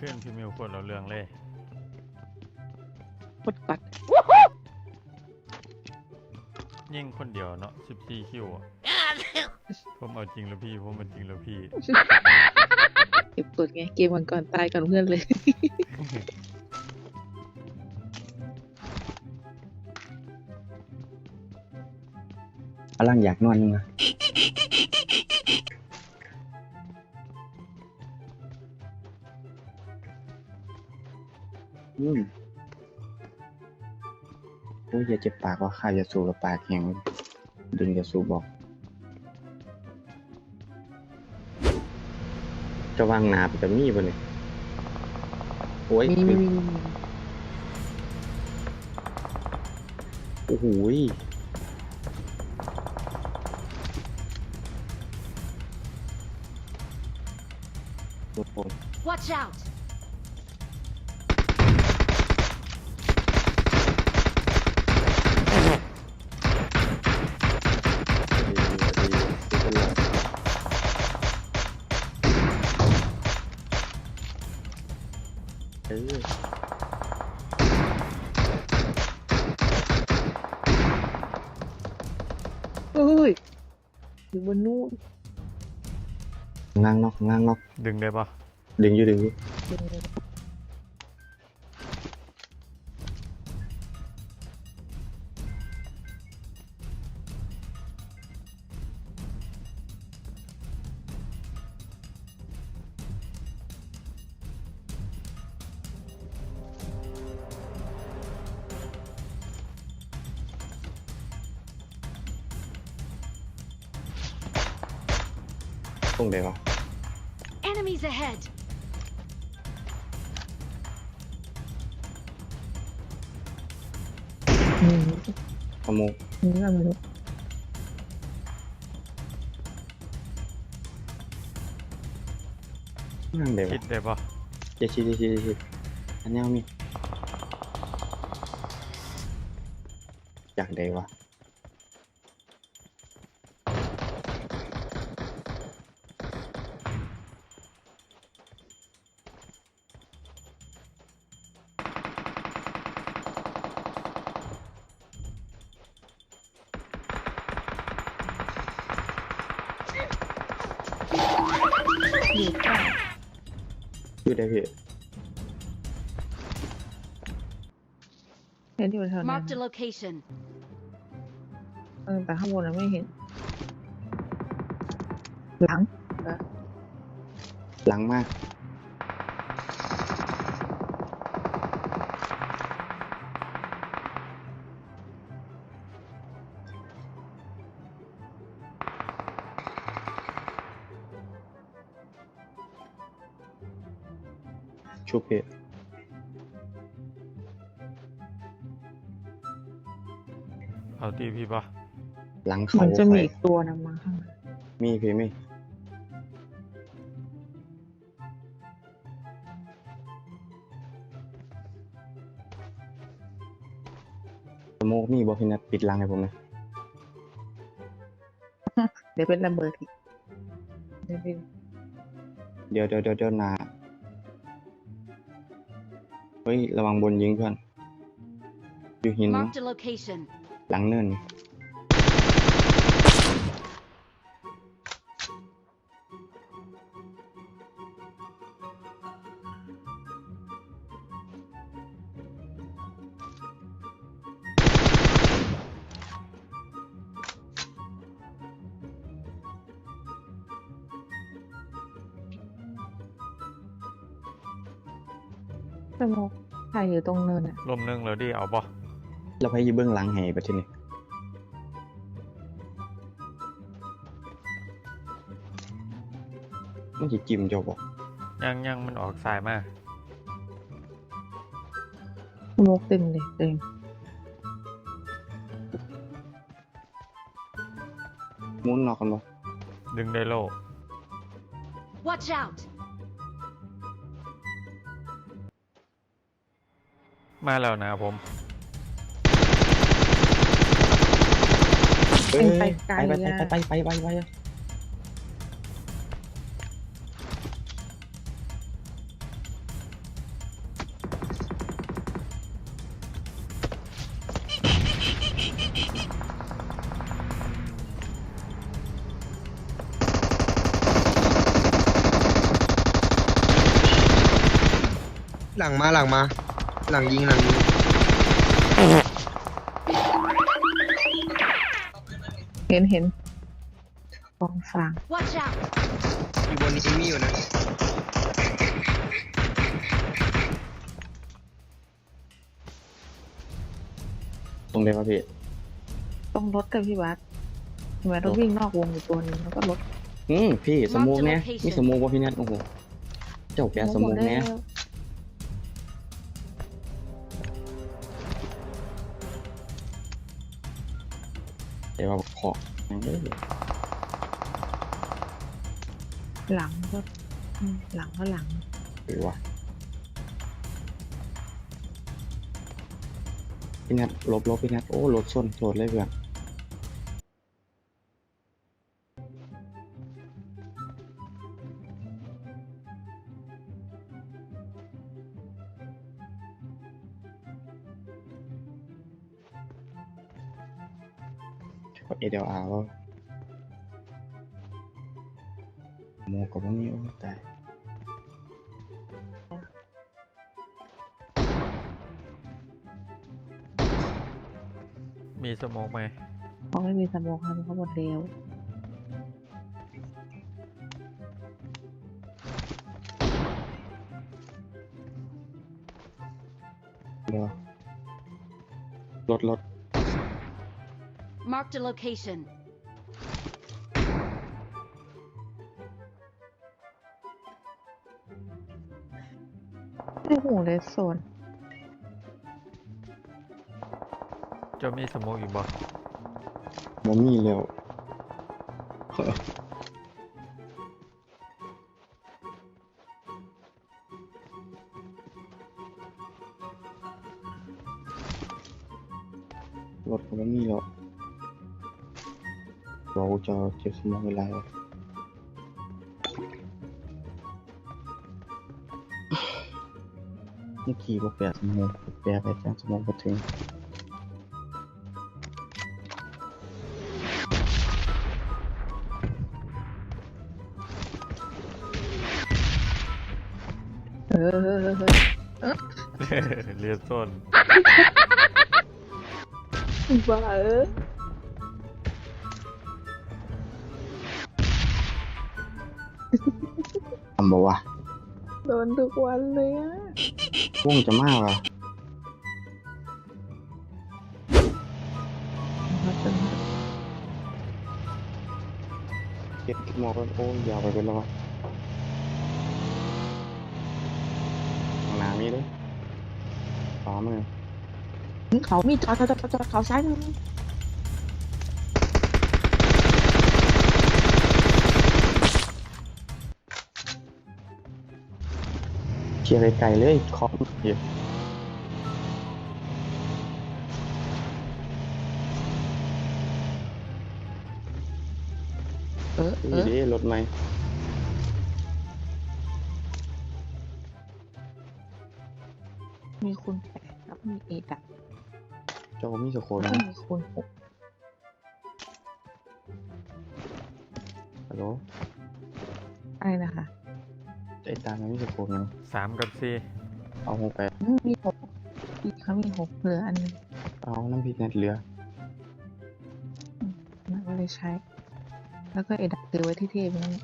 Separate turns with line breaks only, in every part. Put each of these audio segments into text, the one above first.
ขึ้นพี่มิวกดเราเรื่องเลย
กดปัด
ยิ่งคนเดียวเนาะ14คิวอะผมเอาจริงแล้วพี่ผมเอาจริงแล้วพี่
เก็บกดไง เกมวันก่อนตายก่อนเพื่อนเลย
กำลังอยากนอนนึงอะ อืมโอ้ยอย่าเจ็บปากว่าข้าจะสูบกับปากแข็งดึงจะสูบบอก จะวางหนาไปจะมีบ่เนี่ยโอ้ยโอ้โหโอ้โห
Watch out!
เออ
เอ้ยอยู่บนนู้น
ข้างล่างนอกข้างล่างนอก
ดึงได้ปะ
ดึงอยู่ดึงอยู่ ตรงไหนวะ
Enemies ahead!
อืม
ขโมย
นี่ก็ไม่รู้
นั่งเดี๋ยว
คิดได้ปะ
เจ๊ชิดเจ๊ชิดเจ๊ชิดอันนี้เอามีอยากได้วะ
อยู่ใกล้
อยู่ได้พี่
เห็นอยู่แถวนั้น
Marked a location.
เออแต่ข้างบนเราไม่เห็น หลัง
หลังมาก ชุบพี่
เอาตีพี่ปะ
หลังเขา
มันจะมี
ไป
อีกตัวนำมาข้างหลัง
มีพี่มีสโมกมีบอพี่นัทปิดหลังให้ผมนะ
เดี๋ยวเป็นระเบิดอีกเดี๋ยวเป็น
เดี๋ยวเดี๋ยวเดี๋ยวเดี๋ยวนา เฮ้ย ระวังบนยิงเพื่อน อยู่หิน
Marked a location.
หลังเนิน
สโมก ถ่ายอยู่ตรงเนินอะ
ลมหนึงแล้วดิเอาปะ
เราไปอยืเบื้องหลังให้ประเทศนี้มันจะจิ้มเจ้าบอก
ยังยังมันออกสายมา
สโมกเต็มเลยเต็ม
มุนนอกกันบ่
ดึงได้โล
Watch out!
มาแล้วนะผม
ไปไกล
ไปไปไปไปไปไปไป
หลังมาหลังมา หลังยิงหลังยิง
เห็นเห็นกองฟาง
Watch out!
อยู่บนนี้มีอยู่นะ
ตรงเลยป่ะพี่
ต้องรถกับพี่วัดเห็นไหมเราวิ่งนอกวงอยู่ตัวหนึงแล้วก็รถ
อืมพี่สมูกเนี่ย
location
มีสมูกป่ะพี่นัทโอ้โหเจ้าแกสมูกเนี่ย
แล้ว
ของ
หลังก็หลังก็หลัง
หรือว่าพี่นัทลบลบพี่นัทโอ้รถชนโดดเลยเพื่อน เอเดลอาร์ว่าโมกับว่ามีโอ้ตาย
มีสโมองไหม
เขาไม่มีสมองเขาเขาหมดแล้ว
เดี๋ยวรถรถ
Marked a location.
ไม่หูเลยโซน
เจะมีสโมองอีกบ่
บ่มีแล้วรถก็บ่มีแล้ว เราจะเก็บสมองเวลาไว้เมื่อกี้บ่แทำบ่วะ
โดนทุกวันเลยอะ
วงจะมากว่ะ
เขาจะ
เก็บหมอกันโอ้ยยาวไปเป็นแล้ววะข้างหน้ามีเลยฟ้ามือ
เขามีจอดจอดจอดจอดเขาซ้ายมือ
เคลียร์ไกลๆเลยเคาะเดี๋ยว
เออเอ
นี่
อ
ดิรถไหม
มีคูณแปดแล้วมีเอ็ดอะ
เจ้าก็มีสโค
แล้ว
นะ
ก็มีคูณหก
ฮัลโหล
อะไรนะคะ
ไอ้ตามันมีสโคยัง
สามกับสี่
เอาหกไป
อืมมีหกมีเขามีหกเหลืออันหนึง
เอาน้ำพริกเน็ตเหลือ
มันก็เลยใช้ แล้วก็เอ็ดอะตือไว้ที่เทปนั่นแหละ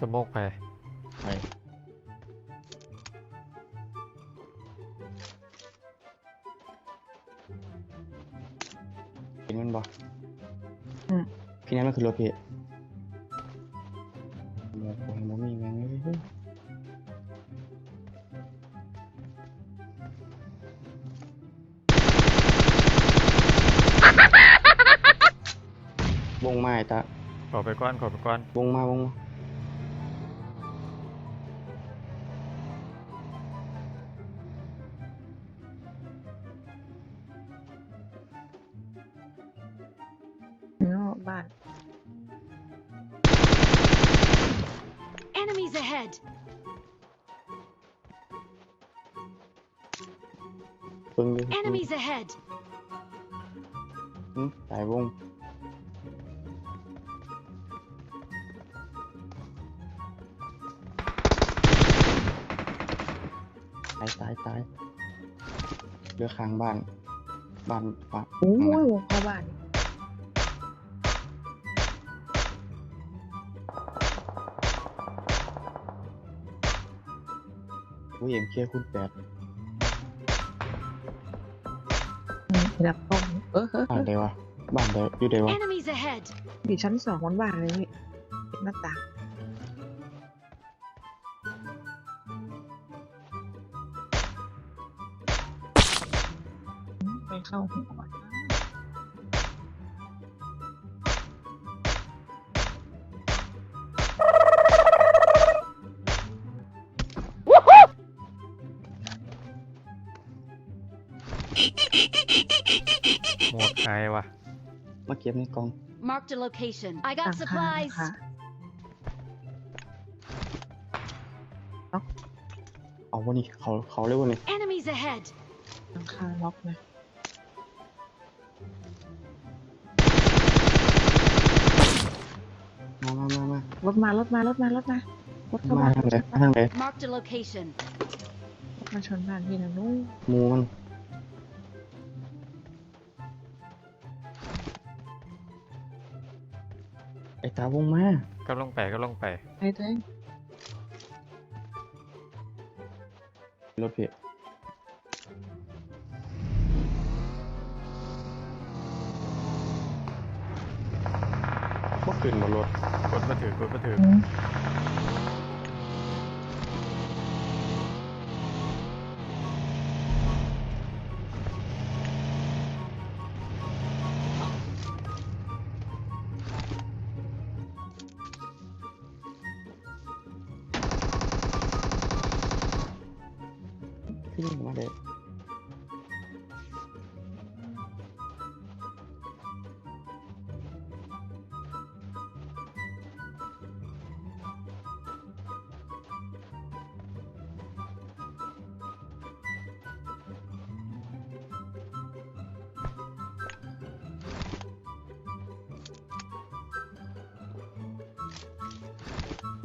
จะโมกไป
ไปเห็นมันบ่
อืม
พี่นั้นมันคือรถพี่บ่ผมบ่มีแม่งเลยบงไม้ตะ
ขอไปก้อนขอไปก้อน
บงมาวงมา
บ้าน
Enemies ahead!
เพิ่งอยู่
Enemies ahead!
อืมตายวงตายตายตายเรือค้างบ้าน บ้านบ้าน
โอ้
ข้างห
ย
น้าว
งเข้าบ้าน
อุ้ยเอ็มเคคุณแปด
อืมดับกล้องเออเออเอ
บ้าน
อ
ใดวะบ้านใดอยู่ใดวะ
Enemies ahead!
อยู่ชั้นสองบนบ้านเลยพี่เป็นหน้าต่างอืมไปเข้าหัว
หมวกหายวะ
มาเก็บในกล่อง
Marked a location. I
ต่า
got
งคา
supplies.
ค่ะ
เอาวะนี่เขาเขาเรียกว่านี่
Enemies ahead!
ต่างคาล็อกเลย
มามามามาร
ถมารถมารถมารถมารถเข้า
มา
บ้าน
ทางไหนมาทางไหน
Marked a location.
รถมาชนบ้านพี่นะนู้น
หมูมัน ตาวงมา
ก็ลงไปก็ลงไป
ไปเถอะ
รถเพี่บ่ขึ้นบ่รถ
กดมาถือกดมาถือ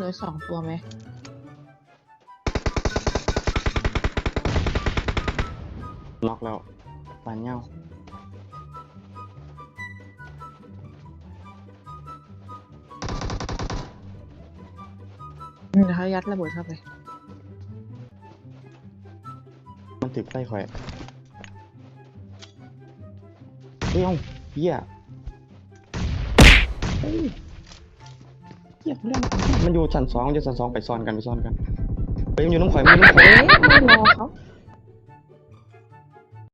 เห
ลือสองตัวไหม
ล็อกแล้วปานเงา
อืมเดี๋ยวเขายัดระเบิดเข้าไป
มันถึกไส้ข่อยเฮ้ยเอ้าเหี้ย เฮ้ยเหี้ยเรื่องมันอยู่ชั้นสองมันอยู่ชั้นสองไปซ้อนกันไปซ้อนกันไปมันอยู่น้องข่อยมันอยู่น้ำข่อย
เอ๊ะไม่รอเขา